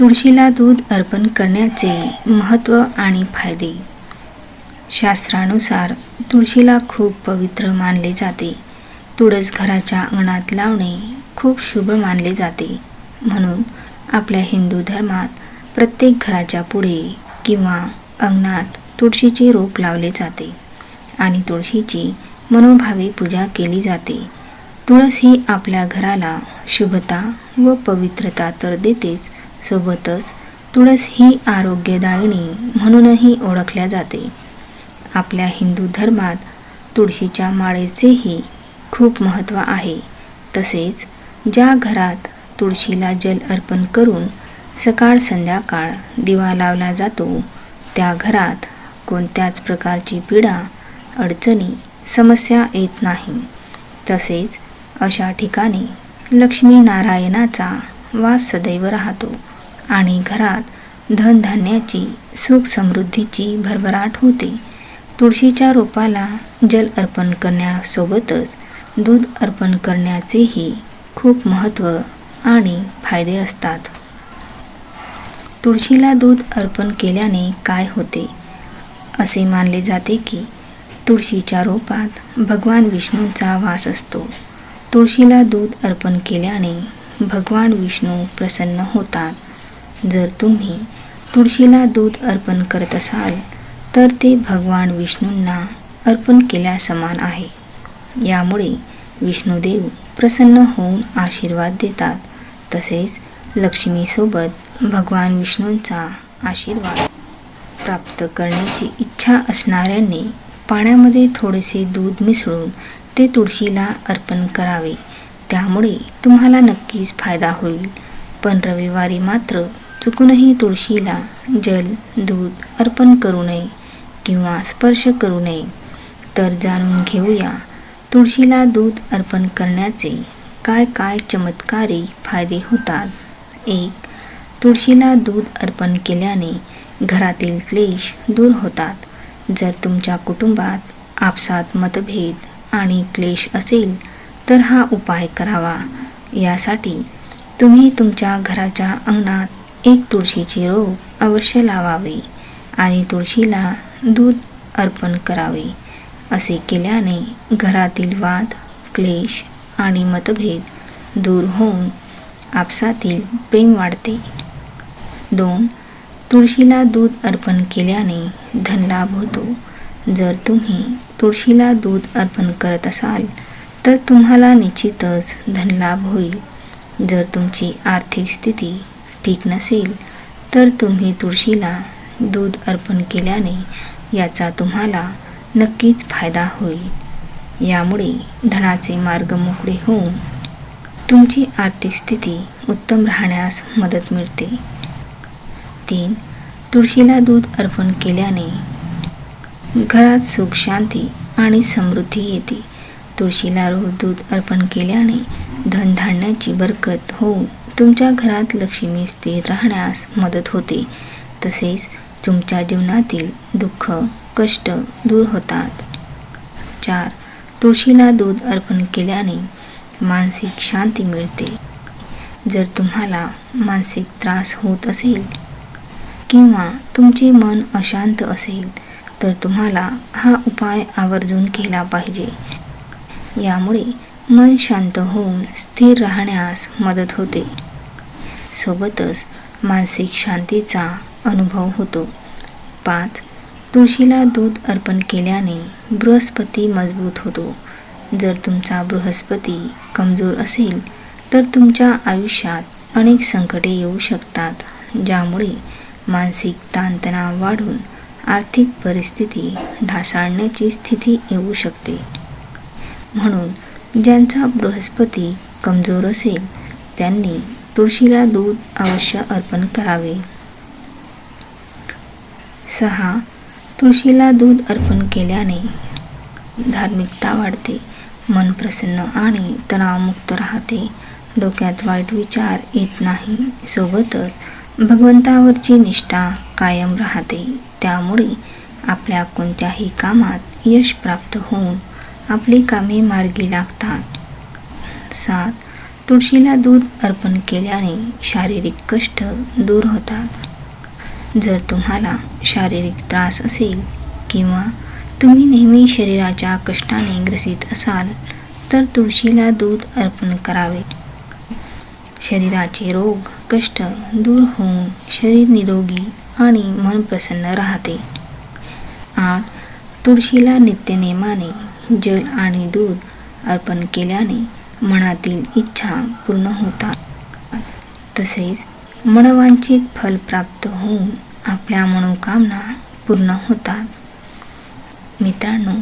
तुळशीला दूध अर्पण करण्याचे महत्त्व आणि फायदे. शास्त्रानुसार तुळशीला खूप पवित्र मानले जाते. तुळस घराच्या अंगणात लावणे खूप शुभ मानले जाते. म्हणून आपल्या हिंदू धर्मात प्रत्येक घराच्या पुढे किंवा अंगणात तुळशीचे रोप लावले जाते आणि तुळशीची मनोभावे पूजा केली जाते. तुळस ही आपल्या घराला शुभता व पवित्रता तर देतेच सोबतच तुळस ही आरोग्यदायिनी म्हणूनही ओळखल्या जाते. आपल्या हिंदू धर्मात तुळशीच्या माळेचेही खूप महत्त्व आहे. तसेच ज्या घरात तुळशीला जल अर्पण करून सकाळ संध्याकाळ दिवा लावला जातो त्या घरात कोणत्याच प्रकारची पीडा अडचणी समस्या येत नाही. तसेच अशा ठिकाणी लक्ष्मीनारायणाचा वास सदैव राहतो. आणि घरात धनधान्याची सुख समृद्धीची भरभराट होते. तुळशीच्या रोपाला जल अर्पण करण्यासोबतच दूध अर्पण करण्याचेही खूप महत्त्व आणि फायदे असतात. तुळशीला दूध अर्पण केल्याने काय होते? असे मानले जाते की तुळशीच्या रोपात भगवान विष्णूंचा वास असतो. तुळशीला दूध अर्पण केल्याने भगवान विष्णू प्रसन्न होतात. जर तुम्ही तुळशीला दूध अर्पण करत असाल तर ते भगवान विष्णूंना अर्पण केल्यासमान आहे. यामुळे विष्णुदेव प्रसन्न होऊन आशीर्वाद देतात. तसेच लक्ष्मीसोबत भगवान विष्णूंचा आशीर्वाद प्राप्त करण्याची इच्छा असणाऱ्यांनी पाण्यामध्ये थोडेसे दूध मिसळून ते तुळशीला अर्पण करावे. त्यामुळे तुम्हाला नक्कीच फायदा होईल. पण रविवारी मात्र चुकूनही तुळशीला जल दूध अर्पण करू नये किंवा स्पर्श करू नये तर जाणून घेऊया तुळशीला दूध अर्पण करण्याचे काय काय चमत्कारी फायदे होतात. एक तुळशीला दूध अर्पण केल्याने घरातील क्लेश दूर होतात. जर तुमच्या कुटुंबात आपसात मतभेद आणि क्लेश असेल तर हा उपाय करावा. यासाठी तुम्ही तुमच्या घराच्या अंगणात एक तुळशीचे रोप अवश्य लावावे आणि तुळशीला दूध अर्पण करावे असे केल्याने घरातील वाद क्लेश आणि मतभेद दूर होऊन आपसातील प्रेम वाढते. दोन तुळशीला दूध अर्पण केल्याने धनलाभ होतो. जर तुम्ही तुळशीला दूध अर्पण करत असाल तर तुम्हाला निश्चितच धनलाभ होईल. जर तुमची आर्थिक स्थिती ठीक नसेल तर तुम्ही तुळशीला दूध अर्पण केल्याने याचा तुम्हाला नक्कीच फायदा होईल. यामुळे धनाचे मार्ग मोकळे होऊन तुमची आर्थिक स्थिती उत्तम राहण्यास मदत मिळते. तीन तुळशीला दूध अर्पण केल्याने घरात सुख शांती आणि समृद्धी येते. तुळशीला रोज दूध अर्पण केल्याने धनधान्याची बरकत होऊन तुमच्या घरात लक्ष्मी स्थिर राहण्यास मदत होते. तसेच तुमच्या जीवनातील दुःख कष्ट दूर होतात. चार. तुळशीला दूध अर्पण केल्याने मानसिक शांती मिळते. जर तुम्हाला मानसिक त्रास होत असेल किंवा तुमचे मन अशांत असेल तर तुम्हाला हा उपाय आवर्जून केला पाहिजे. यामुळे मन शांत होऊन स्थिर राहण्यास मदत होते. सोबतच मानसिक शांतीचा अनुभव होतो. पाच. तुळशीला दूध अर्पण केल्याने बृहस्पती मजबूत होतो. जर तुमचा बृहस्पती कमजोर असेल तर तुमच्या आयुष्यात अनेक संकटे येऊ शकतात ज्यामुळे मानसिक ताणतणाव वाढून आर्थिक परिस्थिती ढासाळण्याची स्थिती येऊ शकते. म्हणून ज्यांचा बृहस्पती कमजोर असेल त्यांनी तुळशीला दूध अवश्य अर्पण करावे. सहा. तुळशीला दूध अर्पण केल्याने धार्मिकता वाढते मन प्रसन्न आणि तणावमुक्त राहते. डोक्यात वाईट विचार येत नाही. सोबतच भगवंतावरची निष्ठा कायम राहते. त्यामुळे आपल्या कोणत्याही कामात यश प्राप्त होऊन आपली कामे मार्गी लागतात. सात. तुळशीला दूध अर्पण केल्याने शारीरिक कष्ट दूर होतात. जर तुम्हाला शारीरिक त्रास असेल किंवा तुम्ही नेहमी शरीराच्या कष्टाने ग्रसित असाल तर तुळशीला दूध अर्पण करावे. शरीराचे रोग कष्ट दूर होऊन शरीर निरोगी आणि मन प्रसन्न राहते. आठ तुळशीला नित्यनेमाने जल आणि दूध अर्पण केल्याने मनातील इच्छा पूर्ण होतात. तसेच मनवांचित फल प्राप्त होऊन आपल्या मनोकामना पूर्ण होतात. मित्रांनो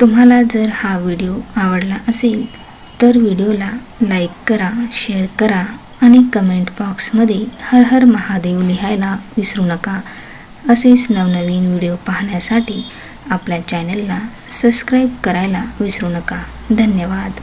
तुम्हाला जर हा व्हिडिओ आवडला असेल तर व्हिडिओला लाईक करा शेअर करा आणि कमेंट बॉक्समध्ये हर हर महादेव लिहायला विसरू नका. असेच नवनवीन व्हिडिओ पाहण्यासाठी आपल्या चॅनलला सबस्क्राईब करायला विसरू नका. धन्यवाद.